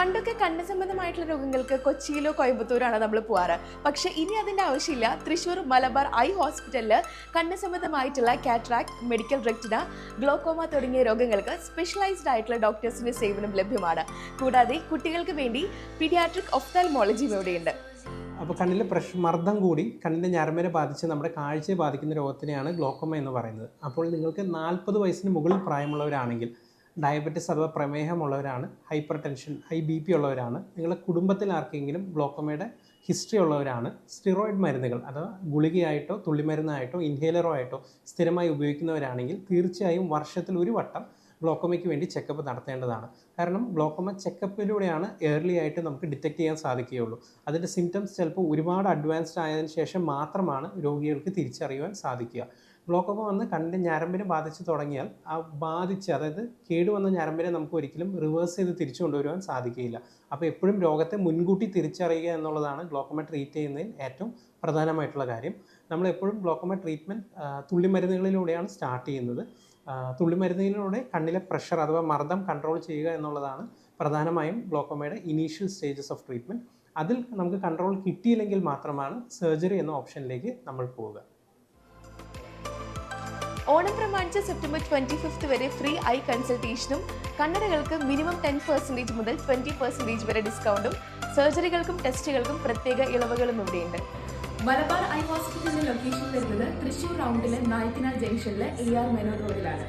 പണ്ടൊക്കെ കണ്ണ് സംബന്ധമായിട്ടുള്ള രോഗങ്ങൾക്ക് കൊച്ചിയിലോ കോയമ്പത്തൂരാണ് നമ്മൾ പോവാറ്. പക്ഷേ ഇനി അതിന്റെ ആവശ്യമില്ല. തൃശ്ശൂർ മലബാർ ഐ ഹോസ്പിറ്റലിൽ കണ്ണ് സംബന്ധമായിട്ടുള്ള കാറ്ററാക്ട് മെഡിക്കൽ റെക്റ്റിന ഗ്ലോക്കോമ തുടങ്ങിയ രോഗങ്ങൾക്ക് സ്പെഷ്യലൈസ്ഡ് ആയിട്ടുള്ള ഡോക്ടേഴ്സിന്റെ സേവനം ലഭ്യമാണ്. കൂടാതെ കുട്ടികൾക്ക് വേണ്ടി പീഡിയാട്രിക് ഒഫ്താൽമോളജിയും ഇവിടെയുണ്ട്. അപ്പോൾ കണ്ണിലെ പ്രഷർ മർദ്ദം കൂടി കണ്ണിന്റെ ഞരമ്പിനെ ബാധിച്ച് നമ്മുടെ കാഴ്ചയെ ബാധിക്കുന്ന രോഗത്തിനെയാണ് ഗ്ലോക്കോമ എന്ന് പറയുന്നത്. അപ്പോൾ നിങ്ങൾക്ക് നാൽപ്പത് വയസ്സിന് മുകളിൽ പ്രായമുള്ളവരാണെങ്കിൽ ഡയബറ്റിസ് അഥവാ പ്രമേഹമുള്ളവരാണ് hypertension high B P ഉള്ളവരാണ് നിങ്ങളുടെ കുടുംബത്തിൽ ആർക്കെങ്കിലും ഗ്ലോക്കോമയുടെ ഹിസ്റ്ററി ഉള്ളവരാണ് സ്റ്റിറോയിഡ് മരുന്നുകൾ അഥവാ ഗുളികയായിട്ടോ തുള്ളിമരുന്നായിട്ടോ ഇൻഹേലറോ ആയിട്ടോ സ്ഥിരമായി ഉപയോഗിക്കുന്നവരാണെങ്കിൽ തീർച്ചയായും വർഷത്തിൽ ഒരു വട്ടം ഗ്ലോക്കോമയ്ക്ക് വേണ്ടി ചെക്കപ്പ് നടത്തേണ്ടതാണ്. കാരണം ഗ്ലോക്കോമ ചെക്കപ്പിലൂടെയാണ് ഏർലി ആയിട്ട് നമുക്ക് ഡിറ്റക്റ്റ് ചെയ്യാൻ സാധിക്കുകയുള്ളൂ. അതിന്റെ സിംറ്റംസ് ചിലപ്പോൾ ഒരുപാട് അഡ്വാൻസ്ഡ് ആയതിനു ശേഷം മാത്രമാണ് രോഗികൾക്ക് തിരിച്ചറിയുവാൻ സാധിക്കുക. ഗ്ലോക്കോമ വന്ന് കണ്ണിന്റെ ഞരമ്പിനെ ബാധിച്ച് തുടങ്ങിയാൽ ആ ബാധിച്ച് അതായത് കേടുവന്ന ഞരമ്പിനെ നമുക്ക് ഒരിക്കലും റിവേഴ്സ് ചെയ്ത് തിരിച്ചു കൊണ്ടുവരുവാൻ സാധിക്കുകയില്ല. അപ്പോൾ എപ്പോഴും രോഗത്തെ മുൻകൂട്ടി തിരിച്ചറിയുക എന്നുള്ളതാണ് ഗ്ലോക്കോമ ട്രീറ്റ് ചെയ്യുന്നതിൽ ഏറ്റവും പ്രധാനമായിട്ടുള്ള കാര്യം. നമ്മളെപ്പോഴും ഗ്ലോക്കോമ ട്രീറ്റ്മെന്റ് തുള്ളിമരുന്നുകളിലൂടെയാണ് സ്റ്റാർട്ട് ചെയ്യുന്നത്. തുള്ളിമരുന്നിലൂടെ കണ്ണിലെ പ്രഷർ അഥവാ മർദ്ദം കൺട്രോൾ ചെയ്യുക എന്നുള്ളതാണ് പ്രധാനമായും ഗ്ലോക്കോമയുടെ ഇനീഷ്യൽ സ്റ്റേജസ് ഓഫ് ട്രീറ്റ്മെന്റ് അതിൽ നമുക്ക് കൺട്രോൾ കിട്ടിയില്ലെങ്കിൽ മാത്രമാണ് സർജറി എന്ന ഓപ്ഷനിലേക്ക് നമ്മൾ പോവുക. ഓണം പ്രമാണിച്ച് സെപ്റ്റംബർ ട്വന്റി ഫിഫ്ത്ത് വരെ ഫ്രീ ഐ കൺസൾട്ടേഷനും കണ്ണടകൾക്ക് മിനിമം ടെൻ പെർസെന്റേജ് മുതൽ ട്വന്റി പെർസെന്റേജ് വരെ ഡിസ്കൗണ്ടും സർജറികൾക്കും ടെസ്റ്റുകൾക്കും പ്രത്യേക ഇളവുകളും ഇവിടെയുണ്ട്. മലബാർ ഐ ഹോസ്പിറ്റലിന്റെ ലൊക്കേഷൻ വരുന്നത് തൃശൂർ റൗണ്ടിലെ നായത്തിനാൽ ജംഗ്ഷനിലെ എ ആർ മെനോ റോഡിലാണ്